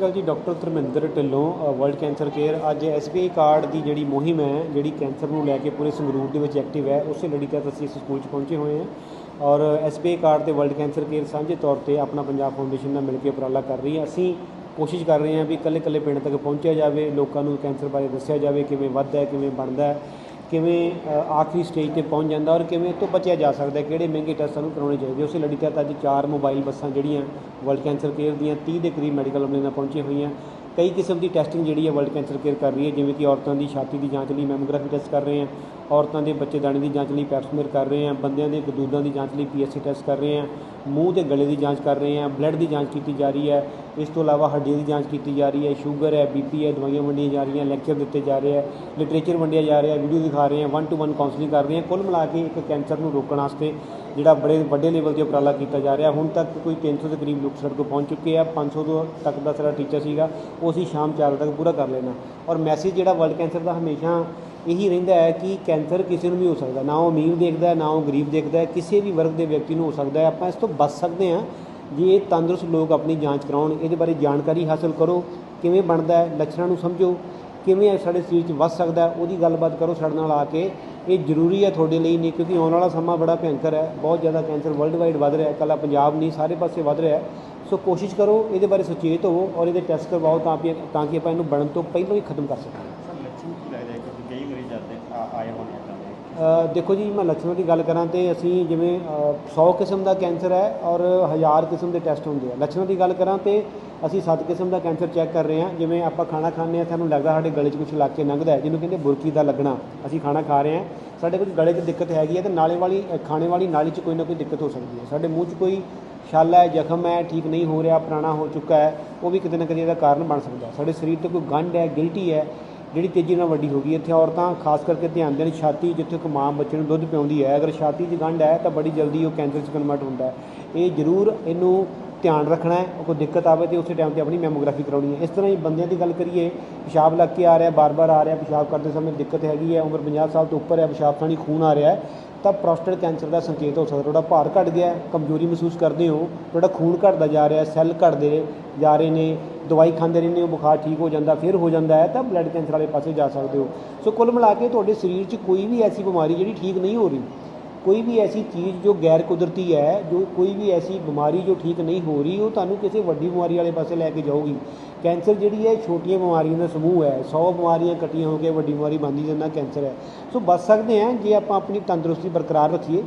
Akal ji doctor Dharminder Dhillon world cancer care ਅੱਜ SBI card ਦੀ ਜਿਹੜੀ ਮੁਹਿੰਮ ਹੈ, ਜਿਹੜੀ ਕੈਂਸਰ ਨੂੰ ਲੈ ਕੇ ਪੂਰੇ ਸੰਗਰੂਰ ਦੇ ਵਿੱਚ ਐਕਟਿਵ ਹੈ, ਉਸੇ ਲੜੀ ਤਹਿਤ ਅਸੀਂ ਇਸ ਸਕੂਲ 'ਚ ਪਹੁੰਚੇ ਹੋਏ ਹਾਂ ਔਰ ਐਸਬੀਆਈ ਕਾਰਡ ਤੇ ਵਰਲਡ ਕੈਂਸਰ ਕੇਅਰ ਸਾਂਝੇ ਤੌਰ ਤੇ ਆਪਣਾ ਪੰਜਾਬ ਫਾਊਂਡੇਸ਼ਨ ਨਾਲ ਮਿਲ ਕੇ ਉਪਰਾਲਾ ਕਰ ਰਹੀ ਹੈ। ਅਸੀਂ ਕੋਸ਼ਿਸ਼ ਕਰ ਰਹੇ ਹਾਂ ਵੀ ਇਕੱਲੇ ਇਕੱਲੇ ਪਿੰਡ ਤੱਕ ਪਹੁੰਚਿਆ ਜਾਵੇ, ਲੋਕਾਂ ਨੂੰ ਕੈਂਸਰ ਬਾਰੇ ਦੱਸਿਆ ਜਾਵੇ, ਕਿਵੇਂ ਵੱਧਦਾ ਹੈ, ਕਿਵੇਂ ਬਣਦਾ ਹੈ। ਕਿਵੇਂ ਆਖਰੀ ਸਟੇਜ ਤੇ ਪਹੁੰਚ ਜਾਂਦਾ ਔਰ ਕਿਵੇਂ ਇਹ ਤੋਂ ਬਚਿਆ ਜਾ ਸਕਦਾ, ਕਿਹੜੇ ਮਹਿੰਗੇ ਟੈਸਟ ਸਾਨੂੰ ਕਰਾਉਣੇ ਚਾਹੀਦੇ? ਉਸੇ ਲੜੀ ਤਹਿਤ ਅੱਜ ਚਾਰ ਮੋਬਾਈਲ ਬੱਸਾਂ ਜਿਹੜੀਆਂ ਵਰਲਡ ਕੈਂਸਰ ਕੇਅਰ ਦੀਆਂ 30 ਦੇ ਕਰੀਬ ਮੈਡੀਕਲ ਅਮਲੇ ਨਾਲ ਪਹੁੰਚੀਆਂ ਹੋਈਆਂ। ਕਈ ਕਿਸਮ ਦੀ ਟੈਸਟਿੰਗ ਜਿਹੜੀ ਹੈ ਵਰਲਡ ਕੈਂਸਰ ਕੇਅਰ ਕਰ ਰਹੀ ਹੈ, ਜਿਵੇਂ ਕਿ ਔਰਤਾਂ ਦੀ ਛਾਤੀ ਦੀ ਜਾਂਚ ਲਈ ਮੈਮੋਗ੍ਰਾਫੀ ਟੈਸਟ ਕਰ ਰਹੇ ਹਾਂ, ਔਰਤਾਂ ਦੇ ਬੱਚੇਦਾਨੀ ਦੀ ਜਾਂਚ ਲਈ ਪੈਪਸਮੀਅਰ ਕਰ ਰਹੇ ਹਾਂ, ਬੰਦਿਆਂ ਦੇ ਗਦੂਦਾਂ ਦੀ ਜਾਂਚ ਲਈ ਪੀਐਸਸੀ ਟੈਸਟ ਕਰ ਰਹੇ ਹਾਂ, ਮੂੰਹ ਤੇ ਗਲੇ ਦੀ ਜਾਂਚ ਕਰ ਰਹੇ ਹਾਂ ਬਲੱਡ ਦੀ ਜਾਂਚ ਕੀਤੀ ਜਾ ਰਹੀ ਹੈ, ਇਸ ਤੋਂ ਇਲਾਵਾ ਹੱਡੀਆਂ ਦੀ ਜਾਂਚ ਕੀਤੀ ਜਾ ਰਹੀ ਹੈ ਸ਼ੂਗਰ ਹੈ ਬੀਪੀ ਹੈ, ਦਵਾਈਆਂ ਵੰਡੀਆਂ ਜਾ ਰਹੀਆਂ ਲੈਕਚਰ ਦਿੱਤੇ ਜਾ ਰਹੇ ਹੈ ਲਿਟਰੇਚਰ ਵੰਡਿਆ ਜਾ ਰਿਹਾ ਵੀਡੀਓ ਦਿਖਾ ਰਹੇ ਹਾਂ ਵਨ ਟੂ ਵਨ ਕਾਉਂਸਲਿੰਗ ਕਰ ਰਹੇ ਹਾਂ, ਕੁੱਲ ਮਿਲਾ ਕੇ ਇੱਕ ਕੈਂਸਰ ਨੂੰ ਰੋਕਣ ਵਾਸਤੇ ਜਿਹੜਾ ਬੜੇ ਵੱਡੇ ਲੈਵਲ ਤੇ ਉਪਰਾਲਾ ਕੀਤਾ ਜਾ ਰਿਹਾ, ਹੁਣ ਤੱਕ ਕੋਈ 300 ਦੇ ਕਰੀਬ ਲੋਕ ਸਾਡੇ ਕੋਲ ਪਹੁੰਚ ਚੁੱਕੇ ਆ 500 ਤੋਂ ਤੱਕ ਦਾ ਸਾਡਾ ਟੀਚਰ ਸੀਗਾ, ਉਹ ਅਸੀਂ ਸ਼ਾਮ 4 ਤੱਕ ਪੂਰਾ ਕਰ ਲੈਣਾ ਔਰ ਮੈਸੇਜ ਜਿਹੜਾ ਵਰਲਡ ਕੈਂਸਰ ਦਾ ਹਮੇਸ਼ਾ ਇਹੀ ਰਹਿੰਦਾ ਹੈ ਕਿ ਕੈਂਸਰ ਕਿਸੇ ਨੂੰ ਵੀ ਹੋ ਸਕਦਾ, ਨਾ ਉਹ ਅਮੀਰ ਦੇਖਦਾ, ਨਾ ਉਹ ਗਰੀਬ ਦੇਖਦਾ ਕਿਸੇ ਵੀ ਵਰਗ ਦੇ ਵਿਅਕਤੀ ਨੂੰ ਹੋ ਸਕਦਾ ਹੈ। ਆਪਾਂ ਇਸ ਤੋਂ ਬਚ ਸਕਦੇ ਹਾਂ ਜੇ ਤੰਦਰੁਸਤ ਲੋਕ ਆਪਣੀ ਜਾਂਚ ਕਰਾਉਣ, ਇਹਦੇ ਬਾਰੇ ਜਾਣਕਾਰੀ ਹਾਸਲ ਕਰੋ, ਕਿਵੇਂ ਬਣਦਾ ਹੈ, ਲੱਛਣਾਂ ਨੂੰ ਸਮਝੋ, ਕਿਵੇਂ ਸਾਡੇ ਸਰੀਰ 'ਚ ਵੱਧ ਸਕਦਾ ਉਹਦੀ ਗੱਲਬਾਤ ਕਰੋ, ਸਾਡੇ ਨਾਲ ਆ ਕੇ ਇਹ ਜ਼ਰੂਰੀ ਹੈ ਤੁਹਾਡੇ ਲਈ ਨਹੀਂ, ਕਿਉਂਕਿ ਆਉਣ ਵਾਲਾ ਸਮਾਂ ਬੜਾ ਭਿਅੰਕਰ ਹੈ, ਬਹੁਤ ਜ਼ਿਆਦਾ ਕੈਂਸਰ ਵਰਲਡ ਵਾਈਡ ਵੱਧ ਰਿਹਾ ਹੈ ਇਕੱਲਾ ਪੰਜਾਬ ਨਹੀਂ, ਸਾਰੇ ਪਾਸੇ ਵੱਧ ਰਿਹਾ ਹੈ। ਸੋ ਕੋਸ਼ਿਸ਼ ਕਰੋ, ਇਹਦੇ ਬਾਰੇ ਸੁਚੇਤ ਹੋਵੋ ਔਰ ਇਹਦੇ ਟੈਸਟ ਕਰਵਾਓ ਤਾਂ ਕਿ ਤਾਂ ਕਿ ਆਪਾਂ ਇਹਨੂੰ ਬਣਨ ਤੋਂ ਪਹਿਲਾਂ ਹੀ ਖਤਮ ਕਰ ਸਕੀਏ ਸਰ ਲੱਛਣ ਕੀ ਲੱਗਦਾ ਹੈ ਕਿਉਂਕਿ ਕਈ ਮਰੀਜ਼ ਆਤੇ ਆ- ਆਏ ਹੋਣੇ ਆ ਤਾਂ ਅ, ਦੇਖੋ ਜੀ ਮੈਂ ਲੱਛਣਾਂ ਦੀ ਗੱਲ ਕਰਾਂ ਤੇ ਅਸੀਂ ਜਿਵੇਂ ਅ, 100 ਕਿਸਮ ਦਾ ਕੈਂਸਰ ਹੈ ਔਰ 1000 ਕਿਸਮ ਦੇ ਟੈਸਟ ਹੁੰਦੇ ਆ। ਲੱਛਣਾਂ ਦੀ ਗੱਲ ਕਰਾਂ ਤੇ ਅਸੀਂ 7 ਕਿਸਮ ਦਾ ਕੈਂਸਰ ਚੈੱਕ ਕਰ ਰਹੇ ਹਾਂ। ਜਿਵੇਂ ਆਪਾਂ ਖਾਣਾ ਖਾਂਦੇ ਆ ਸਾਨੂੰ ਲੱਗਦਾ ਸਾਡੇ ਗਲੇ 'ਚ ਕੁਝ ਲੱਗ ਕੇ ਲੰਘਦਾ ਹੈ ਜਿਹਨੂੰ ਕਹਿੰਦੇ ਬੁਰਕੀ ਦਾ ਲੱਗਣਾ। ਅਸੀਂ ਖਾਣਾ ਖਾ ਰਹੇ ਹਾਂ। ਸਾਡੇ ਕੁਝ ਗਲੇ 'ਚ ਦਿੱਕਤ ਹੈਗੀ ਹੈ ਤੇ ਨਾਲੇ ਵਾਲੀ ਖਾਣੇ ਵਾਲੀ ਨਾਲੀ 'ਚ ਕੋਈ ਨਾ ਕੋਈ ਦਿੱਕਤ ਹੋ ਸਕਦੀ ਹੈ। ਸਾਡੇ ਮੂੰਹ 'ਚ ਕੋਈ ਛਾਲਾ ਹੈ ਜ਼ਖਮ ਹੈ ਠੀਕ ਨਹੀਂ ਹੋ ਰਿਹਾ ਪੁਰਾਣਾ ਹੋ ਚੁੱਕਾ ਹੈ ਉਹ ਵੀ ਕਿਤੇ ਨਾ ਕਿਤੇ ਇਹਦਾ ਕਾਰਨ ਬਣ ਸਕਦਾ ਸਾਡੇ ਸਰੀਰ ਤੇ ਕੋਈ ਗੰਢ ਹੈ ਗਿਲਟੀ ਹੈ ਜਿਹੜੀ ਤੇਜ਼ੀ ਨਾਲ ਵੱਡੀ ਹੋ ਗਈ ਇੱਥੇ, ਔਰਤਾਂ ਖਾਸ ਕਰਕੇ ਧਿਆਨ ਦੇਣ, ਛਾਤੀ ਜਿੱਥੇ ਇੱਕ ਮਾਂ ਬੱਚੇ ਨੂੰ ਦੁੱਧ ਪਿਆਉਂਦੀ ਹੈ, ਅਗਰ ਛਾਤੀ 'ਚ ਗੰਢ ਹੈ ਤਾਂ ਬੜੀ ਜਲਦੀ ਉਹ ਕੈਂਸਰ 'ਚ ਕਨਵਰਟ ਹੁੰਦਾ ਹੈ। ਇਹ ਜ਼ਰੂਰ ਇਹਨੂੰ ਧਿਆਨ ਰੱਖਣਾ ਹੈ ਕੋਈ ਦਿੱਕਤ ਆਵੇ ਤੇ ਉਸੇ ਟਾਈਮ ਤੇ ਆਪਣੀ ਮੈਮੋਗ੍ਰਾਫੀ ਕਰਾਉਣੀ ਹੈ। ਇਸ ਤਰ੍ਹਾਂ ਹੀ ਬੰਦਿਆਂ ਦੀ ਗੱਲ ਕਰੀਏ, ਪਿਸ਼ਾਬ ਲੱਗ ਕੇ ਆ ਰਿਹਾ, ਬਾਰ-ਬਾਰ ਆ ਰਿਹਾ, ਪਿਸ਼ਾਬ ਕਰਦੇ ਸਮੇਂ ਦਿੱਕਤ ਹੈਗੀ ਹੈ, ਉਮਰ 50 ਸਾਲ ਤੋਂ ਉੱਪਰ ਹੈ, ਪਿਸ਼ਾਬ ਥਾਣੀ ਖੂਨ ਆ ਰਿਹਾ ਹੈ। ਤਾਂ ਪ੍ਰੋਸਟੇਟ ਕੈਂਸਰ ਦਾ ਸੰਕੇਤ ਹੋ ਸਕਦਾ, ਤੁਹਾਡਾ ਭਾਰ ਘਟ ਗਿਆ, ਕਮਜ਼ੋਰੀ ਮਹਿਸੂਸ ਕਰਦੇ ਹੋ, ਤੁਹਾਡਾ ਖੂਨ ਘਟਦਾ ਜਾ ਰਿਹਾ ਸੈੱਲ ਘਟਦੇ ਜਾ ਰਹੇ ਨੇ, ਦਵਾਈ ਖਾਂਦੇ ਰਹਿੰਦੇ ਹੋ, ਬੁਖਾਰ ਠੀਕ ਹੋ ਜਾਂਦਾ, ਫਿਰ ਹੋ ਜਾਂਦਾ ਹੈ, ਤਾਂ ਬਲੱਡ ਕੈਂਸਰ ਵਾਲੇ ਪਾਸੇ ਜਾ ਸਕਦੇ ਹੋ। ਸੋ ਕੁੱਲ ਮਿਲਾ ਕੇ ਤੁਹਾਡੇ ਸਰੀਰ 'ਚ ਕੋਈ ਵੀ ਐਸੀ ਬਿਮਾਰੀ ਜਿਹੜੀ ਠੀਕ ਨਹੀਂ ਹੋ ਰਹੀ ਕੋਈ ਵੀ ਐਸੀ ਚੀਜ਼ ਜੋ ਗੈਰ ਕੁਦਰਤੀ ਹੈ, ਜੋ ਕੋਈ ਵੀ ਐਸੀ ਬਿਮਾਰੀ ਜੋ ਠੀਕ ਨਹੀਂ ਹੋ ਰਹੀ, ਉਹ ਤੁਹਾਨੂੰ ਕਿਸੇ ਵੱਡੀ ਬਿਮਾਰੀ ਵਾਲੇ ਪਾਸੇ ਲੈ ਕੇ ਜਾਊਗੀ। ਕੈਂਸਰ ਜਿਹੜੀ ਹੈ ਛੋਟੀਆਂ ਬਿਮਾਰੀਆਂ ਦਾ ਸਮੂਹ ਹੈ। 100 ਬਿਮਾਰੀਆਂ ਇਕੱਠੀਆਂ ਹੋ ਕੇ ਵੱਡੀ ਬਿਮਾਰੀ ਬਣਦੀ ਜਾਂਦਾ ਕੈਂਸਰ ਹੈ। ਸੋ, ਬਚ ਸਕਦੇ ਹਾਂ ਜੇ ਆਪਾਂ ਆਪਣੀ ਤੰਦਰੁਸਤੀ ਬਰਕਰਾਰ ਰੱਖੀਏ।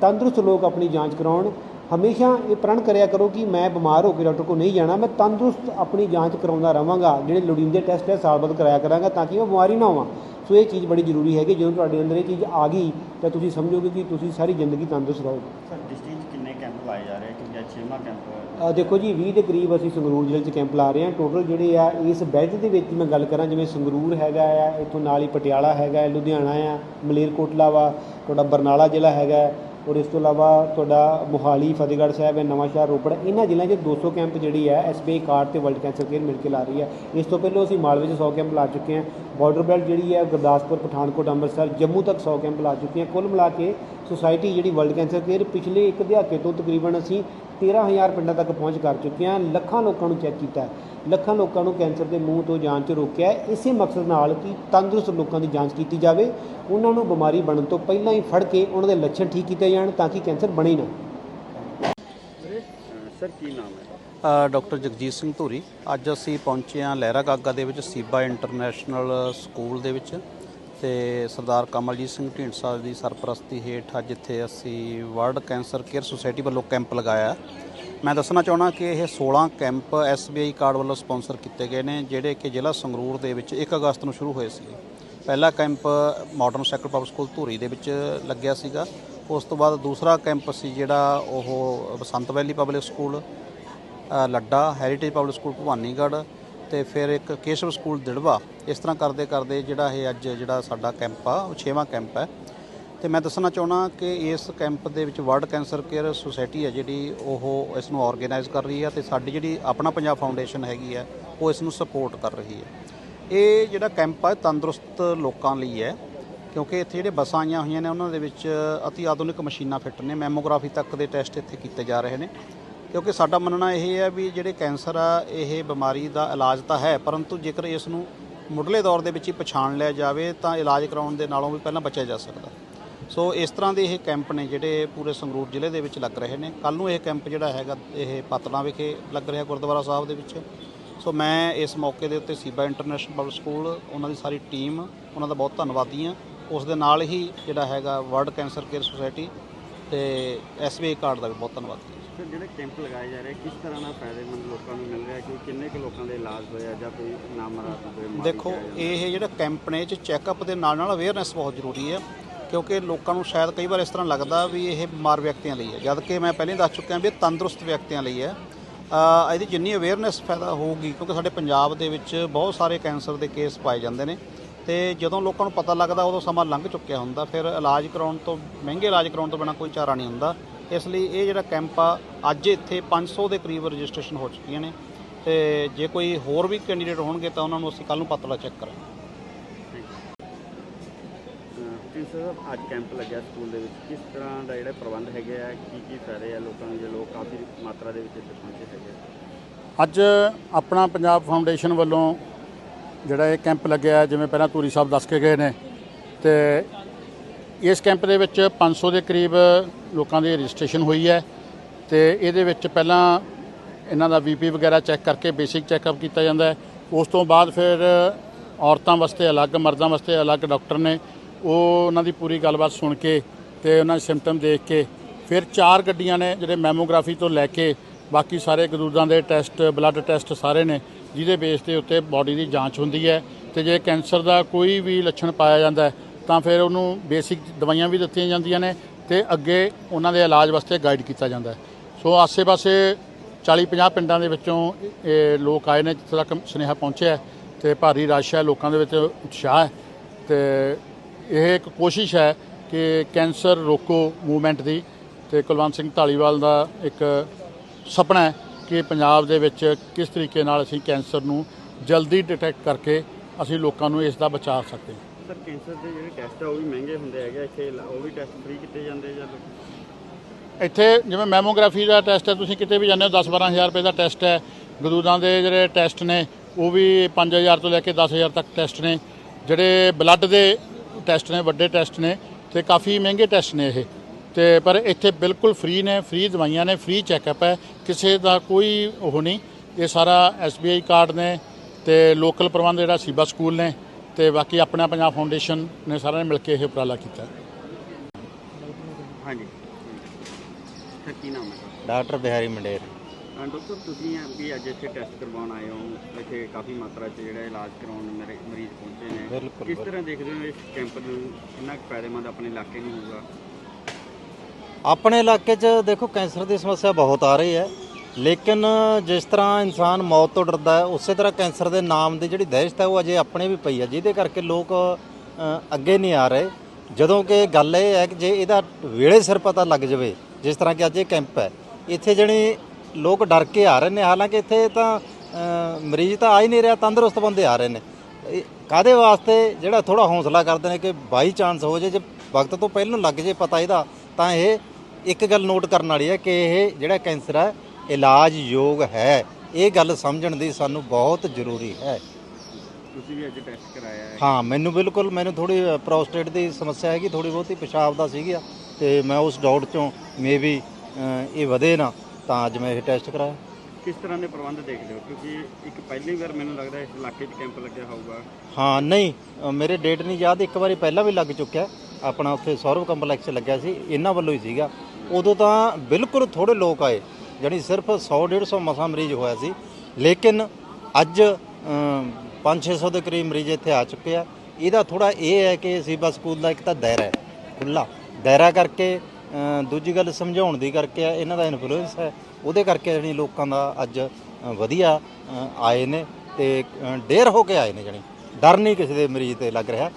ਤੰਦਰੁਸਤ ਲੋਕ ਆਪਣੀ ਜਾਂਚ ਕਰਾਉਣ। ਹਮੇਸ਼ਾ ਇਹ ਪ੍ਰਣ ਕਰਿਆ ਕਰੋ ਕਿ ਮੈਂ ਬਿਮਾਰ ਹੋ ਕੇ ਡਾਕਟਰ ਕੋਲ ਨਹੀਂ ਜਾਣਾ ਮੈਂ ਤੰਦਰੁਸਤ ਆਪਣੀ ਜਾਂਚ ਕਰਾਉਂਦਾ ਰਵਾਂਗਾ ਜਿਹੜੇ ਲੋੜੀਂਦੇ ਟੈਸਟ ਹੈ ਸਾਲ ਬਾਅਦ ਕਰਾਇਆ ਕਰਾਂਗਾ ਤਾਂ ਕਿ ਮੈਂ ਬਿਮਾਰੀ ਨਾ ਹੋਵਾਂ। ਸੋ ਇਹ ਚੀਜ਼ ਬੜੀ ਜ਼ਰੂਰੀ ਹੈ ਕਿ ਜਦੋਂ ਤੁਹਾਡੇ ਅੰਦਰ ਇਹ ਚੀਜ਼ ਆ ਗਈ ਤਾਂ ਤੁਸੀਂ ਸਮਝੋਗੇ ਕਿ ਤੁਸੀਂ ਸਾਰੀ ਜ਼ਿੰਦਗੀ ਤੰਦਰੁਸਤ ਰਹੋਗੇ। ਸਰ ਡਿਸਟ੍ਰਿਕਟ 'ਚ ਕਿੰਨੇ ਕੈਂਪ ਲਾਏ ਜਾ ਰਹੇ ਕਿਉਂਕਿ ਅੱਜ ਛੇਵਾਂ ਕੈਂਪ ਅ, ਦੇਖੋ ਜੀ 20 ਦੇ ਕਰੀਬ ਅਸੀਂ ਸੰਗਰੂਰ ਜ਼ਿਲ੍ਹੇ 'ਚ ਕੈਂਪ ਲਾ ਰਹੇ ਹਾਂ। ਟੋਟਲ ਜਿਹੜੇ ਆ ਇਸ ਬੈਲਟ ਦੇ ਵਿੱਚ ਮੈਂ ਗੱਲ ਕਰਾਂ ਜਿਵੇਂ ਸੰਗਰੂਰ ਹੈਗਾ ਆ ਇੱਥੋਂ ਨਾਲ ਹੀ ਪਟਿਆਲਾ ਹੈਗਾ ਲੁਧਿਆਣਾ ਆ ਮਲੇਰਕੋਟਲਾ ਵਾ ਤੁਹਾਡਾ ਬਰਨਾਲਾ ਜ਼ਿਲ੍ਹਾ ਹੈਗਾ। ਔਰ ਇਸ ਤੋਂ ਇਲਾਵਾ ਤੁਹਾਡਾ ਮੋਹਾਲੀ, ਫਤਿਹਗੜ੍ਹ ਸਾਹਿਬ ਹੈ ਨਵਾਂਸ਼ਹਿਰ ਰੋਪੜ, ਇਹਨਾਂ ਜ਼ਿਲ੍ਹਿਆਂ 'ਚ 200 ਕੈਂਪ ਜਿਹੜੀ ਹੈ ਐਸਬੀਆਈ ਕਾਰਡ ਤੇ ਵਰਲਡ ਕੈਂਸਰ ਕੇਅਰ ਮਿਲ ਕੇ ਲਾ ਰਹੀ ਹੈ। ਇਸ ਤੋਂ ਪਹਿਲਾਂ ਅਸੀਂ ਮਾਲਵੇ 'ਚ 100 ਕੈਂਪ ਲਾ ਚੁੱਕੇ ਹਾਂ, ਬਾਰਡਰ ਬੈਲਟ ਜਿਹੜੀ ਹੈ ਗੁਰਦਾਸਪੁਰ, ਪਠਾਨਕੋਟ, ਅੰਮ੍ਰਿਤਸਰ, ਜੰਮੂ ਤੱਕ 100 ਕੈਂਪ ਲਾ ਚੁੱਕੇ ਹਾਂ। ਕੁੱਲ ਮਿਲਾ ਕੇ ਸੁਸਾਇਟੀ ਜਿਹੜੀ ਵਰਲਡ ਕੈਂਸਰ ਕੇਅਰ ਪਿਛਲੇ ਇੱਕ ਦਹਾਕੇ ਤੋਂ ਤਕਰੀਬਨ ਅਸੀਂ 13000 ਪਿੰਡਾਂ ਤੱਕ ਪਹੁੰਚ ਕਰ ਚੁੱਕੇ ਹਾਂ ਲੱਖਾਂ ਲੋਕਾਂ ਨੂੰ ਚੈੱਕ ਕੀਤਾ ਹੈ। ਲੱਖਾਂ ਲੋਕਾਂ ਨੂੰ ਕੈਂਸਰ ਦੇ ਮੂੰਹ ਤੋਂ ਜਾਂਚ ਰੋਕਿਆ ਹੈ। ਇਸੇ ਮਕਸਦ ਨਾਲ ਕਿ ਤੰਦਰੁਸਤ ਲੋਕਾਂ ਦੀ ਜਾਂਚ ਕੀਤੀ ਜਾਵੇ। ਉਹਨਾਂ ਨੂੰ ਬਿਮਾਰੀ ਬਣਨ ਤੋਂ ਪਹਿਲਾਂ ਹੀ ਫੜ ਕੇ ਉਹਨਾਂ ਦੇ ਲੱਛਣ ਠੀਕ ਕੀਤੇ ਜਾਣ ਤਾਂ ਕਿ ਕੈਂਸਰ ਬਣੇ ਹੀ ਨਾ। ਸਰ ਕੀ ਨਾਮ ਹੈ? ਡਾਕਟਰ ਜਗਜੀਤ ਸਿੰਘ ਧੂਰੀ। ਅੱਜ ਅਸੀਂ ਪਹੁੰਚੇ ਹਾਂ ਲਹਿਰਾ ਗਾਗਾ ਦੇ ਵਿੱਚ ਸੀਬਾ ਇੰਟਰਨੈਸ਼ਨਲ ਸਕੂਲ ਦੇ ਵਿੱਚ। ਤੇ ਸਰਦਾਰ ਕਮਲਜੀਤ ਸਿੰਘ ਢੀਂਡਸਾ ਦੀ ਸਰਪ੍ਰਸਤੀ ਹੇਠ ਅੱਜ ਇੱਥੇ ਅਸੀਂ ਵਰਲਡ ਕੈਂਸਰ ਕੇਅਰ ਸੁਸਾਇਟੀ ਵੱਲੋਂ ਕੈਂਪ ਲਗਾਇਆ। ਮੈਂ ਦੱਸਣਾ ਚਾਹਣਾ ਕਿ ਇਹ 16 ਕੈਂਪ SBI ਕਾਰਡ ਵੱਲੋਂ ਸਪਾਂਸਰ ਕੀਤੇ ਗਏ ਨੇ, ਜਿਹੜੇ ਕਿ ਜ਼ਿਲ੍ਹਾ ਸੰਗਰੂਰ ਦੇ ਵਿੱਚ 1 ਅਗਸਤ ਨੂੰ ਸ਼ੁਰੂ ਹੋਏ ਸੀ। ਪਹਿਲਾ camp modern sector public school Dhuri ਦੇ ਵਿੱਚ ਲੱਗਿਆ ਸੀਗਾ। ਉਸ ਤੋਂ ਬਾਅਦ ਦੂਸਰਾ ਕੈਂਪ ਸੀ ਜਿਹੜਾ ਉਹ Basant valley public school Ladda, heritage public school Bhawanigarh ਤੇ ਫਿਰ ਇੱਕ ਕੇਸ਼ਵ ਸਕੂਲ ਦਿੜਵਾ ਇਸ ਤਰ੍ਹਾਂ ਕਰਦੇ ਕਰਦੇ ਜਿਹੜਾ ਇਹ ਅੱਜ ਜਿਹੜਾ ਸਾਡਾ ਕੈਂਪ ਆ, ਉਹ 6ਵਾਂ ਕੈਂਪ ਹੈ। ਤੇ ਮੈਂ ਦੱਸਣਾ ਚਾਹਣਾ ਕਿ ਇਸ ਕੈਂਪ ਦੇ ਵਿੱਚ ਵਰਲਡ ਕੈਂਸਰ ਕੇਅਰ ਸੁਸਾਇਟੀ ਹੈ ਜਿਹੜੀ ਉਹ ਇਸ ਨੂੰ ਆਰਗੇਨਾਈਜ਼ ਕਰ ਰਹੀ ਹੈ ਤੇ ਸਾਡੀ ਜਿਹੜੀ ਆਪਣਾ ਪੰਜਾਬ ਫਾਊਂਡੇਸ਼ਨ ਹੈਗੀ ਹੈ, ਉਹ ਇਸ ਨੂੰ ਸਪੋਰਟ ਕਰ ਰਹੀ ਹੈ। ਇਹ ਜਿਹੜਾ ਕੈਂਪ ਹੈ ਤੰਦਰੁਸਤ ਲੋਕਾਂ ਲਈ ਹੈ, ਕਿਉਂਕਿ ਇੱਥੇ ਜਿਹੜੇ ਬੱਸਾਂ ਆਈਆਂ ਹੋਈਆਂ ਨੇ, ਉਹਨਾਂ ਦੇ ਵਿੱਚ ਅਤੀ ਆਧੁਨਿਕ ਮਸ਼ੀਨਾਂ ਫਿੱਟ ਨੇ, ਮੈਮੋਗ੍ਰਾਫੀ ਤੱਕ ਦੇ ਟੈਸਟ ਇੱਥੇ ਕੀਤੇ ਜਾ ਰਹੇ ਨੇ। ਕਿਉਂਕਿ ਸਾਡਾ ਮੰਨਣਾ ਇਹ ਹੈ ਵੀ ਜਿਹੜੇ ਕੈਂਸਰ ਆ, ਇਹ ਬਿਮਾਰੀ ਦਾ ਇਲਾਜ ਤਾਂ ਹੈ, ਪਰੰਤੂ ਜੇਕਰ ਇਸ ਨੂੰ ਮੁੱਢਲੇ ਦੌਰ ਦੇ ਵਿੱਚ ਹੀ ਪਛਾਣ ਲਿਆ ਜਾਵੇ ਤਾਂ ਇਲਾਜ ਕਰਾਉਣ ਦੇ ਨਾਲੋਂ ਵੀ ਪਹਿਲਾਂ ਬਚਿਆ ਜਾ ਸਕਦਾ। ਸੋ ਇਸ ਤਰ੍ਹਾਂ ਦੇ ਇਹ ਕੈਂਪ ਨੇ ਜਿਹੜੇ ਪੂਰੇ ਸੰਗਰੂਰ ਜ਼ਿਲ੍ਹੇ ਦੇ ਵਿੱਚ ਲੱਗ ਰਹੇ ਨੇ। ਕੱਲ ਨੂੰ ਇਹ ਕੈਂਪ ਜਿਹੜਾ ਹੈਗਾ, ਇਹ ਪਤਨਾ ਵਿਖੇ ਲੱਗ ਰਿਹਾ ਗੁਰਦੁਆਰਾ ਸਾਹਿਬ ਦੇ ਵਿੱਚ। ਸੋ ਮੈਂ ਇਸ ਮੌਕੇ ਦੇ ਉੱਤੇ ਸੀਬਾ ਇੰਟਰਨੈਸ਼ਨਲ ਪਬਲਿਕ ਸਕੂਲ, ਉਹਨਾਂ ਦੀ ਸਾਰੀ ਟੀਮ, ਉਹਨਾਂ ਦਾ ਬਹੁਤ ਧੰਨਵਾਦੀ ਹਾਂ। ਉਸ ਦੇ ਨਾਲ ਹੀ ਜਿਹੜਾ ਹੈਗਾ ਵਰਲਡ ਕੈਂਸਰ ਕੇਅਰ ਸੁਸਾਇਟੀ ਤੇ ਐਸਬੀਆਈ ਕਾਰਡ ਦਾ ਵੀ ਬਹੁਤ ਧੰਨਵਾਦ ਹਾਂ। ਸਰ ਜਿਹੜੇ ਕੈਂਪ ਲਗਾਏ ਜਾ ਰਹੇ ਕਿਸ ਤਰ੍ਹਾਂ ਨਾਲ ਫਾਇਦੇਮੰਦ ਲੋਕਾਂ ਨੂੰ ਮਿਲ ਰਿਹਾ ਕਿ ਕਿੰਨੇ ਕੁ ਲੋਕਾਂ ਦੇ ਇਲਾਜ ਹੋਇਆ ਜਾਂ ਕੋਈ ਨਾਮਰਾਦ ਬਿਮਾਰੀ ਦੇਖੋ ਇਹ ਜਿਹੜਾ ਕੈਂਪ ਨੇ 'ਚ ਚੈੱਕਅਪ ਦੇ ਨਾਲ ਨਾਲ ਅਵੇਅਰਨੈਸ ਬਹੁਤ ਜ਼ਰੂਰੀ ਹੈ ਕਿਉਂਕਿ ਲੋਕਾਂ ਨੂੰ ਸ਼ਾਇਦ ਕਈ ਵਾਰ ਇਸ ਤਰ੍ਹਾਂ ਲੱਗਦਾ ਵੀ ਇਹ ਬਿਮਾਰ ਵਿਅਕਤੀਆਂ ਲਈ ਹੈ। ਜਦ ਕਿ ਮੈਂ ਪਹਿਲਾਂ ਦੱਸ ਚੁੱਕਿਆ ਵੀ ਇਹ ਤੰਦਰੁਸਤ ਵਿਅਕਤੀਆਂ ਲਈ ਹੈ। ਇਹਦੀ ਜਿੰਨੀ ਅਵੇਅਰਨੈਸ ਫਾਇਦਾ ਹੋਊਗੀ ਕਿਉਂਕਿ ਸਾਡੇ ਪੰਜਾਬ ਦੇ ਵਿੱਚ ਬਹੁਤ ਸਾਰੇ ਕੈਂਸਰ ਦੇ ਕੇਸ ਪਾਏ ਜਾਂਦੇ ਨੇ ਤੇ ਜਦੋਂ ਲੋਕਾਂ ਨੂੰ ਪਤਾ ਲੱਗਦਾ ਉਦੋਂ ਸਮਾਂ ਲੰਘ ਚੁੱਕਿਆ ਹੁੰਦਾ। ਫਿਰ ਇਲਾਜ ਕਰਾਉਣ ਤੋਂ ਮਹਿੰਗੇ ਇਲਾਜ ਕਰਾਉਣ ਤੋਂ ਬਿਨਾਂ ਕੋਈ ਚਾਰਾ ਨਹੀਂ ਹੁੰਦਾ। ਇਸ ਲਈ ਇਹ ਜਿਹੜਾ ਕੈਂਪ ਆ ਅੱਜ ਇੱਥੇ 500 ਦੇ ਕਰੀਬ ਰਜਿਸਟ੍ਰੇਸ਼ਨ ਹੋ ਚੁੱਕੀਆਂ ਨੇ ਤੇ ਜੇ ਕੋਈ ਹੋਰ ਵੀ ਕੈਂਡੀਡੇਟ ਹੋਣਗੇ ਤਾਂ ਉਹਨਾਂ ਨੂੰ ਅਸੀਂ ਕੱਲ ਨੂੰ ਪਤਲਾ ਚੈੱਕ ਕਰਾਂਗੇ ਸਰ ਅੱਜ ਕੈਂਪ ਲੱਗਿਆ ਸਕੂਲ ਦੇ ਵਿੱਚ ਕਿਸ ਤਰ੍ਹਾਂ ਦਾ ਜਿਹੜਾ ਪ੍ਰਬੰਧ ਹੈਗੇ ਆ ਕੀ ਕੀ ਫਾਇਦੇ ਆ ਲੋਕਾਂ ਨੂੰ ਜੇ ਲੋਕ ਕਾਫੀ ਮਾਤਰਾ ਦੇ ਵਿੱਚ ਇੱਥੇ ਪਹੁੰਚੇ ਹੈਗੇ ਆ? ਅੱਜ ਆਪਣਾ ਪੰਜਾਬ ਫਾਊਂਡੇਸ਼ਨ ਵੱਲੋਂ ਜਿਹੜਾ ਇਹ ਕੈਂਪ ਲੱਗਿਆ ਜਿਵੇਂ ਪਹਿਲਾਂ ਧੂਰੀ ਸਾਹਿਬ ਦੱਸ ਕੇ ਗਏ ਨੇ ਤੇ ਇਸ ਕੈਂਪ ਦੇ ਵਿੱਚ 500 ਦੇ ਕਰੀਬ ਲੋਕਾਂ ਦੀ ਰਜਿਸਟ੍ਰੇਸ਼ਨ ਹੋਈ ਹੈ ਤੇ ਇਹਦੇ ਵਿੱਚ ਪਹਿਲਾਂ ਇਹਨਾਂ ਦਾ ਵੀਪੀ ਵਗੈਰਾ ਚੈੱਕ ਕਰਕੇ ਬੇਸਿਕ ਚੈੱਕਅਪ ਕੀਤਾ ਜਾਂਦਾ ਹੈ। ਉਸ ਤੋਂ ਬਾਅਦ ਫਿਰ ਔਰਤਾਂ ਵਾਸਤੇ ਅਲੱਗ, ਮਰਦਾਂ ਵਾਸਤੇ ਅਲੱਗ ਡਾਕਟਰ ਨੇ ਉਹ ਉਹਨਾਂ ਦੀ ਪੂਰੀ ਗੱਲਬਾਤ ਸੁਣ ਕੇ ਤੇ ਉਹਨਾਂ ਦੇ ਸਿੰਪਟਮ ਦੇਖ ਕੇ ਫਿਰ ਚਾਰ ਗੱਡੀਆਂ ਨੇ ਜਿਹੜੇ ਮੈਮੋਗ੍ਰਾਫੀ ਤੋਂ ਲੈ ਕੇ ਬਾਕੀ ਸਾਰੇ ਗਦੂਦਾਂ ਦੇ ਟੈਸਟ, ਬਲੱਡ ਟੈਸਟ ਸਾਰੇ ਨੇ, ਜਿਹਦੇ ਬੇਸ ਦੇ ਉੱਤੇ ਬਾਡੀ ਦੀ ਜਾਂਚ ਹੁੰਦੀ ਹੈ ਤੇ ਜੇ ਕੈਂਸਰ ਦਾ ਕੋਈ ਵੀ ਲੱਛਣ ਪਾਇਆ ਜਾਂਦਾ ਹੈ ਤਾਂ ਫਿਰ ਉਹਨੂੰ ਬੇਸਿਕ ਦਵਾਈਆਂ ਵੀ ਦਿੱਤੀਆਂ ਜਾਂਦੀਆਂ ਨੇ ਤੇ ਅੱਗੇ ਉਹਨਾਂ ਦੇ ਇਲਾਜ ਵਾਸਤੇ ਗਾਈਡ ਕੀਤਾ ਜਾਂਦਾ ਸੋ ਆਸੇ-ਪਾਸੇ 40-50 ਪਿੰਡਾਂ ਦੇ ਵਿੱਚੋਂ ਇਹ ਲੋਕ ਆਏ ਨੇ, ਜਿੱਥੇ ਤੱਕ ਸੁਨੇਹਾ ਪਹੁੰਚਿਆ ਹੈ ਤੇ ਭਾਰੀ ਰਸ਼ ਹੈ, ਲੋਕਾਂ ਦੇ ਵਿੱਚ ਉਤਸ਼ਾਹ ਹੈ ਤੇ ਇਹ ਇੱਕ ਕੋਸ਼ਿਸ਼ ਹੈ ਕਿ ਕੈਂਸਰ ਰੋਕੋ ਮੂਵਮੈਂਟ ਦੀ ਤੇ ਕੁਲਵੰਤ ਸਿੰਘ ਢਾਲੀਵਾਲ ਦਾ ਇੱਕ ਸੁਪਨਾ ਹੈ ਕਿ ਪੰਜਾਬ ਦੇ ਵਿੱਚ ਕਿਸ ਤਰੀਕੇ ਨਾਲ ਅਸੀਂ ਕੈਂਸਰ ਨੂੰ ਜਲਦੀ ਡਿਟੈਕਟ ਕਰਕੇ ਅਸੀਂ ਲੋਕਾਂ ਨੂੰ ਇਸ ਦਾ ਬਚਾ ਸਕਦੇ ਹਾਂ। ਸਰ ਕੈਂਸਰ ਦੇ ਜਿਹੜੇ ਟੈਸਟ ਆ, ਉਹ ਵੀ ਮਹਿੰਗੇ ਹੁੰਦੇ ਹੈਗੇ ਇੱਥੇ ਉਹ ਵੀ ਟੈਸਟ ਫ੍ਰੀ ਕੀਤੇ ਜਾਂਦੇ ਜਾਂ ਇੱਥੇ ਜਿਵੇਂ ਮੈਮੋਗ੍ਰਾਫੀ ਦਾ ਟੈਸਟ ਹੈ, ਤੁਸੀਂ ਕਿਤੇ ਵੀ ਜਾਂਦੇ ਹੋ 10-12000 ਰੁਪਏ ਦਾ ਟੈਸਟ ਹੈ। ਗਦੂਦਾਂ ਦੇ ਜਿਹੜੇ ਟੈਸਟ ਨੇ, ਉਹ ਵੀ 5000 ਤੋਂ ਲੈ ਕੇ 10000 ਤੱਕ ਟੈਸਟ ਨੇ। ਜਿਹੜੇ ਬਲੱਡ ਦੇ ਟੈਸਟ ਨੇ, ਵੱਡੇ ਟੈਸਟ ਨੇ, ਤੇ ਕਾਫੀ ਮਹਿੰਗੇ ਟੈਸਟ ਨੇ ਇਹ। ਤੇ ਪਰ ਇੱਥੇ ਬਿਲਕੁਲ ਫ੍ਰੀ ਨੇ ਫ੍ਰੀ ਦਵਾਈਆਂ ਨੇ ਫ੍ਰੀ ਚੈੱਕਅਪ ਹੈ। ਕਿਸੇ ਦਾ ਕੋਈ ਉਹ ਨਹੀਂ। ਇਹ ਸਾਰਾ SBI ਕਾਰਡ ਨੇ ਤੇ ਲੋਕਲ ਪ੍ਰਬੰਧ ਜਿਹੜਾ ਸੀਬਾ ਸਕੂਲ ਨੇ ਤੇ ਬਾਕੀ ਆਪਣਾ ਪੰਜਾਬ ਫਾਊਂਡੇਸ਼ਨ ਨੇ ਸਾਰਿਆਂ ਨੇ ਮਿਲ ਕੇ ਇਹ ਉਪਰਾਲਾ ਕੀਤਾ। ਹਾਂਜੀ। ਸਰ ਕੀ ਨਾਮ ਹੈ ਡਾਕਟਰ ਬਿਹਾਰੀ ਮੰਡੇਰ। ਅਹ ਡਾਕਟਰ ਤੁਸੀਂ ਵੀ ਅੱਜ ਇੱਥੇ ਟੈਸਟ ਕਰਵਾਉਣ ਆਏ ਹੋ। ਇੱਥੇ ਕਾਫੀ ਮਾਤਰਾ 'ਚ ਜਿਹੜਾ ਇਲਾਜ ਕਰਾਉਣ ਮੇਰੇ ਮਰੀਜ਼ ਪਹੁੰਚੇ ਨੇ। ਬਿਲਕੁਲ, ਕਿਸ ਤਰ੍ਹਾਂ ਦੇਖਦੇ ਹੋ ਇਸ ਕੈਂਪ ਨੂੰ? ਕਿੰਨਾ ਕੁ ਫਾਇਦੇਮੰਦ ਆਪਣੇ ਇਲਾਕੇ ਨੂੰ ਹੋਊਗਾ? ਆਪਣੇ ਇਲਾਕੇ 'ਚ ਦੇਖੋ ਕੈਂਸਰ ਦੀ ਸਮੱਸਿਆ ਬਹੁਤ ਆ ਰਹੀ ਹੈ। ਲੇਕਿਨ ਜਿਸ ਤਰ੍ਹਾਂ ਇਨਸਾਨ ਮੌਤ ਤੋਂ ਡਰਦਾ ਹੈ, ਉਸੇ ਤਰ੍ਹਾਂ ਕੈਂਸਰ ਦੇ ਨਾਮ ਦੀ ਜਿਹੜੀ ਦਹਿਸ਼ਤ ਹੈ, ਉਹ ਅਜੇ ਆਪਣੇ ਵੀ ਪਈ ਹੈ, ਜਿਹਦੇ ਕਰਕੇ ਲੋਕ ਅੱਗੇ ਨਹੀਂ ਆ ਰਹੇ। ਜਦੋਂ ਕਿ ਗੱਲ ਇਹ ਹੈ ਕਿ ਜੇ ਇਹਦਾ ਵੇਲੇ ਸਿਰ ਪਤਾ ਲੱਗ ਜਾਵੇ, ਜਿਸ ਤਰ੍ਹਾਂ ਕਿ ਅੱਜ ਇਹ ਕੈਂਪ ਹੈ, ਇੱਥੇ ਜਣੀ ਲੋਕ ਡਰ ਕੇ ਆ ਰਹੇ ਨੇ। ਹਾਲਾਂਕਿ ਇੱਥੇ ਤਾਂ ਮਰੀਜ਼ ਤਾਂ ਆ ਹੀ ਨਹੀਂ ਰਿਹਾ, ਤੰਦਰੁਸਤ ਬੰਦੇ ਆ ਰਹੇ ਨੇ। ਇਹ ਕਾਦੇ ਵਾਸਤੇ ਜਿਹੜਾ ਥੋੜਾ ਹੌਸਲਾ ਕਰਦੇ ਨੇ ਕਿ ਬਾਈ ਚਾਂਸ ਹੋ ਜੇ ਜੇ ਵਕਤ ਤੋਂ ਪਹਿਲਾਂ ਲੱਗ ਜੇ ਪਤਾ ਇਹਦਾ, ਤਾਂ ਇਹ ਇੱਕ ਗੱਲ ਨੋਟ ਕਰਨ ਵਾਲੀ ਹੈ ਕਿ ਇਹ ਜਿਹੜਾ ਕੈਂਸਰ ਹੈ ਇਲਾਜ ਯੋਗ ਹੈ। ਇਹ ਗੱਲ ਸਮਝਣ ਦੀ ਸਾਨੂੰ ਬਹੁਤ ਜ਼ਰੂਰੀ ਹੈ। ਤੁਸੀਂ ਵੀ ਅੱਜ ਟੈਸਟ ਕਰਾਇਆ ਹੈ। ਹਾਂ ਮੈਨੂੰ ਬਿਲਕੁਲ ਮੈਨੂੰ ਥੋੜੀ ਪ੍ਰੋਸਟੇਟ ਦੀ ਸਮੱਸਿਆ ਹੈਗੀ ਥੋੜੀ ਬਹੁਤੀ ਪਿਸ਼ਾਬ ਦਾ ਸੀਗਾ ਤੇ ਮੈਂ ਉਸ ਡਾਊਟ ਚੋਂ ਮੇਬੀ ਇਹ ਵਧੇ ਨਾ ਤਾਂ ਅੱਜ ਮੈਂ ਇਹ ਟੈਸਟ ਕਰਾਇਆ। ਕਿਸ ਤਰ੍ਹਾਂ ਦੇ ਪ੍ਰਬੰਧ ਦੇਖਦੇ ਹੋ? ਕਿਉਂਕਿ ਇੱਕ ਪਹਿਲੀ ਵਾਰ ਮੈਨੂੰ ਲੱਗਦਾ ਇਸ ਇਲਾਕੇ 'ਚ ਕੈਂਪ ਲੱਗਿਆ ਹੋਊਗਾ। ਹਾਂ ਨਹੀਂ ਮੇਰੇ ਡੇਟ ਨਹੀਂ ਯਾਦ ਇੱਕ ਵਾਰੀ ਪਹਿਲਾਂ ਵੀ ਲੱਗ ਚੁੱਕਿਆ। ਆਪਣਾ ਉੱਥੇ ਸੌਰਵ ਕੰਪਲੈਕਸ ਲੱਗਿਆ ਸੀ ਇਹਨਾਂ ਵੱਲੋਂ ਹੀ ਸੀਗਾ। ਉਦੋਂ ਤਾਂ ਬਿਲਕੁਲ ਥੋੜੇ ਲੋਕ ਆਏ। ਜਾਣੀ ਸਿਰਫ 100 150 ਮਸਾ ਮਰੀਜ਼ ਹੋਇਆ ਸੀ ਲੇਕਿਨ ਅੱਜ 5-600 ਦੇ ਕਰੀਬ ਮਰੀਜ਼ ਇੱਥੇ ਆ ਚੁੱਕੇ ਆ। ਇਹਦਾ ਥੋੜਾ ਇਹ ਹੈ ਕਿ ਸੀਬਾ ਸਕੂਲ ਦਾ ਇੱਕ ਤਾਂ ਦਾਇਰਾ ਹੈ ਖੁੱਲਾ ਦਾਇਰਾ ਕਰਕੇ ਦੂਜੀ ਗੱਲ ਸਮਝਾਉਣ ਦੀ ਕਰਕੇ ਆ ਇਹਨਾਂ ਦਾ ਇਨਫਲੂਐਂਸ ਹੈ। ਉਹਦੇ ਕਰਕੇ ਜਿਹੜੀ ਲੋਕਾਂ ਦਾ ਅੱਜ ਵਧੀਆ ਆਏ ਨੇ ਤੇ ਡੇਰ ਹੋ ਕੇ ਆਏ ਨੇ ਜਣੀ। ਡਰ ਨਹੀਂ ਕਿਸੇ ਦੇ ਮਰੀਜ਼ ਤੇ ਲੱਗ ਰਿਹਾ।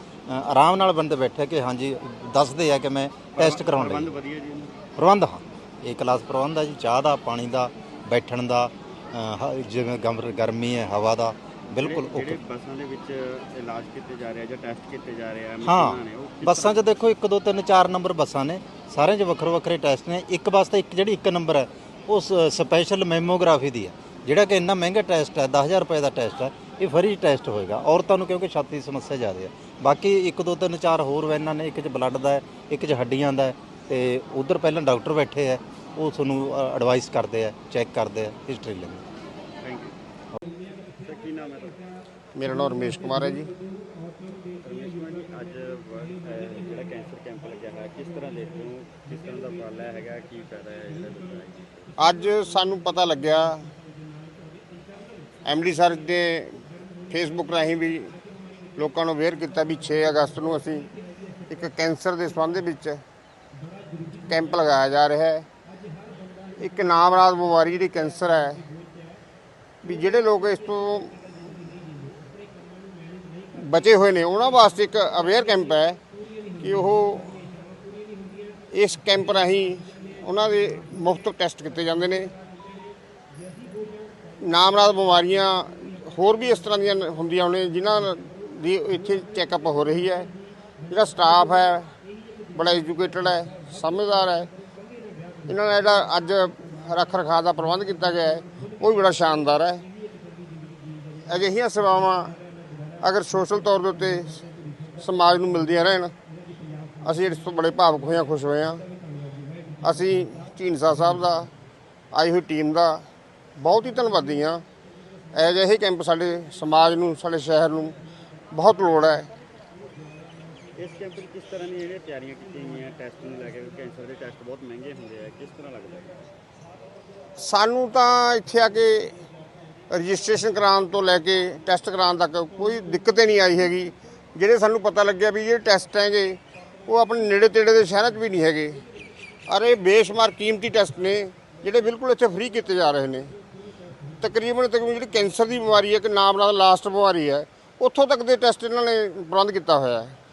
ਆਰਾਮ ਨਾਲ ਬੰਦੇ ਬੈਠੇ ਕਿ ਹਾਂਜੀ ਦੱਸਦੇ ਆ ਕਿ ਮੈਂ ਟੈਸਟ ਕਰਾਉਣ ਪ੍ਰਬੰਧ ਲਈ ਵਧੀਆ ਜੀ ਪ੍ਰਬੰਧ ਹਾਂ। ਇਹ ਕਲਾਸ ਪ੍ਰਬੰਧ ਹੈ ਜੀ ਚਾਹ ਦਾ ਪਾਣੀ ਦਾ ਬੈਠਣ ਦਾ ਹ- ਜਿਵੇਂ ਗਮਰ- ਗਰਮੀ ਹੈ ਹਵਾ ਦਾ ਬਿਲਕੁਲ ਜਿਹੜੇ- ਬੱਸਾਂ ਦੇ ਵਿੱਚ ਇਲਾਜ ਕੀਤੇ ਜਾ ਰਿਹਾ ਜਾਂ ਟੈਸਟ ਕੀਤੇ ਜਾ ਰਹੇ ਆ ਹਾਂ ਮਸ਼ੀਨਾਂ ਨੇ ਉਹ ਕਿਸ ਬੱਸਾਂ 'ਚ ਦੇਖੋ 1 2 3 4 ਨੰਬਰ ਬੱਸਾਂ ਨੇ ਸਾਰਿਆਂ 'ਚ ਵੱਖਰੇ ਵੱਖਰੇ ਟੈਸਟ ਨੇ ਇੱਕ ਬੱਸ ਤਾਂ ਇੱਕ ਜਿਹੜੀ ਇੱਕ ਨੰਬਰ ਹੈ ਉਹ ਸਪੈਸ਼ਲ ਮੈਮੋਗ੍ਰਾਫੀ ਦੀ ਹੈ ਜਿਹੜਾ ਕਿ ਇੰਨਾ ਮਹਿੰਗਾ ਟੈਸਟ ਹੈ 10000 ਰੁਪਏ ਦਾ ਟੈਸਟ ਹੈ ਇਹ ਫਰੀ ਟੈਸਟ ਹੋਏਗਾ ਔਰਤਾਂ ਨੂੰ ਕਿਉਂਕਿ ਛਾਤੀ ਦੀ ਸਮੱਸਿਆ ਜ਼ਿਆਦਾ ਹੈ। ਬਾਕੀ ਇੱਕ ਦੋ ਤਿੰਨ ਚਾਰ ਹੋਰ ਵੈਨਾਂ ਨੇ ਇੱਕ 'ਚ ਬਲੱਡ ਦਾ ਹੈ ਇੱਕ 'ਚ ਹੱਡੀਆਂ ਦਾ ਹੈ ਤੇ ਉਧਰ ਪਹਿਲਾਂ ਡਾਕਟਰ ਬੈਠੇ ਹੈ ਉਹ ਤੁਹਾਨੂੰ ਐਡਵਾਈਸ ਕਰਦੇ ਆ ਚੈੱਕ ਕਰਦੇ ਆ ਹਿਸਟਰੀ ਲੈਂਦੇ ਥੈਂਕ ਯੂ ਸਰ ਕੀ ਨਾਮ ਹੈ ਤੁਹਾਡਾ? ਮੇਰਾ ਨਾਮ ਰਮੇਸ਼ ਕੁਮਾਰ ਹੈ ਜੀ। ਰਮੇਸ਼ ਕੁਮਾਰ ਜੀ ਅੱਜ ਵਰਲਡ, ਅਹ, ਜਿਹੜਾ ਕੈਂਸਰ ਕੈਂਪ ਲੱਗਿਆ ਹੈ ਕਿਸ ਤਰ੍ਹਾਂ ਦੇਖਦੇ ਹੋ? ਕਿਸ ਤਰ੍ਹਾਂ ਦਾ ਉਪਰਾਲਾ ਹੈਗਾ? ਕੀ ਫਾਇਦਾ ਹੈ? ਜਿਹੜਾ ਲੋਕਾਂ ਦਾ ਅੱਜ ਸਾਨੂੰ ਪਤਾ ਲੱਗਿਆ ਐਮਡੀ ਸਰ ਦੇ ਫੇਸਬੁੱਕ ਰਾਹੀਂ ਵੀ ਲੋਕਾਂ ਨੂੰ ਅਵੇਅਰ ਕੀਤਾ ਵੀ 6 ਅਗਸਤ ਨੂੰ ਅਸੀਂ ਇੱਕ ਕੈਂਸਰ ਦੇ ਸੰਬੰਧ ਵਿੱਚ ਕੈਂਪ ਲਗਾਇਆ ਜਾ ਰਿਹਾ ਹੈ। ਇੱਕ ਨਾਮਰਾਦ ਬਿਮਾਰੀ ਜਿਹੜੀ ਕੈਂਸਰ ਹੈ, ਵੀ ਜਿਹੜੇ ਲੋਕ ਇਸ ਤੋਂ ਬਚੇ ਹੋਏ ਨੇ, ਉਹਨਾਂ ਵਾਸਤੇ ਇੱਕ ਅਵੇਅਰ ਕੈਂਪ ਹੈ ਕਿ ਉਹ ਇਸ ਕੈਂਪ ਰਾਹੀਂ ਉਹਨਾਂ ਦੇ ਮੁਫਤ ਟੈਸਟ ਕੀਤੇ ਜਾਂਦੇ ਨੇ। ਨਾਮਰਾਦ ਬਿਮਾਰੀਆਂ ਹੋਰ ਵੀ ਇਸ ਤਰ੍ਹਾਂ ਦੀਆਂ ਹੁੰਦੀਆਂ ਨੇ, ਜਿਨ੍ਹਾਂ ਦੀ ਇੱਥੇ ਚੈੱਕਅਪ ਹੋ ਰਹੀ ਹੈ। ਜਿਹੜਾ ਸਟਾਫ ਹੈ ਬੜਾ ਐਜੂਕੇਟਡ ਹੈ, ਸਮਝਦਾਰ ਹੈ। ਇਹਨਾਂ ਦਾ ਜਿਹੜਾ ਅੱਜ ਰੱਖ ਰਖਾਅ ਦਾ ਪ੍ਰਬੰਧ ਕੀਤਾ ਗਿਆ ਹੈ, ਉਹ ਵੀ ਬੜਾ ਸ਼ਾਨਦਾਰ ਹੈ। ਅਜਿਹੀਆਂ ਸੇਵਾਵਾਂ ਅਗਰ ਸੋਸ਼ਲ ਤੌਰ ਦੇ ਉੱਤੇ ਸਮਾਜ ਨੂੰ ਮਿਲਦੀਆਂ ਰਹਿਣ, ਅਸੀਂ ਇਸ ਤੋਂ ਬੜੇ ਭਾਵੁਕ ਹੋਏ ਹਾਂ, ਖੁਸ਼ ਹੋਏ ਹਾਂ। ਅਸੀਂ ਢੀਂਡਸਾ ਸਾਹਿਬ ਦਾ, ਆਈ ਹੋਈ ਟੀਮ ਦਾ ਬਹੁਤ ਹੀ ਧੰਨਵਾਦੀ ਹਾਂ। ਅਜਿਹੇ ਕੈਂਪ ਸਾਡੇ ਸਮਾਜ ਨੂੰ, ਸਾਡੇ ਸ਼ਹਿਰ ਨੂੰ ਬਹੁਤ ਲੋੜ ਹੈ। ਇਸ ਕੈਂਪ ਵਿੱਚ ਕਿਸ ਤਰ੍ਹਾਂ ਦੀਆਂ ਜਿਹੜੀਆਂ ਤਿਆਰੀਆਂ ਕੀਤੀਆਂ ਗਈਆਂ ਟੈਸਟ ਨੂੰ ਲੈ ਕੇ? ਕੈਂਸਰ ਦੇ ਟੈਸਟ ਬਹੁਤ ਮਹਿੰਗੇ ਹੁੰਦੇ ਆ। ਕਿਸ ਤਰ੍ਹਾਂ ਲੱਗਦਾ ਹੈ? ਸਾਨੂੰ ਤਾਂ ਇੱਥੇ ਆ ਕੇ ਰਜਿਸਟ੍ਰੇਸ਼ਨ ਕਰਾਉਣ ਤੋਂ ਲੈ ਕੇ ਟੈਸਟ ਕਰਾਉਣ ਤੱਕ ਕੋਈ ਦਿੱਕਤ ਹੀ ਨਹੀਂ ਆਈ ਹੈਗੀ। ਜਿਹੜੇ ਸਾਨੂੰ ਪਤਾ ਲੱਗਿਆ ਵੀ ਇਹ ਟੈਸਟ ਹੈਗੇ, ਉਹ ਆਪਣੇ ਨੇੜੇ ਤੇੜੇ ਦੇ ਸ਼ਹਿਰਾਂ 'ਚ ਵੀ ਨਹੀਂ ਹੈਗੇ। ਔਰ ਇਹ ਬੇਸ਼ੁਮਾਰ ਕੀਮਤੀ ਟੈਸਟ ਨੇ, ਜਿਹੜੇ ਬਿਲਕੁਲ ਇੱਥੇ ਫ੍ਰੀ ਕੀਤੇ ਜਾ ਰਹੇ ਨੇ। ਤਕਰੀਬਨ ਤਕਰੀਬਨ ਜਿਹੜੀ ਕੈਂਸਰ ਦੀ ਬਿਮਾਰੀ ਹੈ, ਇੱਕ ਨਾਮ ਨਾਲ ਲਾਸਟ ਬਿਮਾਰੀ ਹੈ, ਉੱਥੋਂ ਤੱਕ ਦੇ ਟੈਸਟ ਇਹਨਾਂ ਨੇ ਪ੍ਰਬੰਧ ਕੀਤਾ ਹੋਇਆ ਹੈ।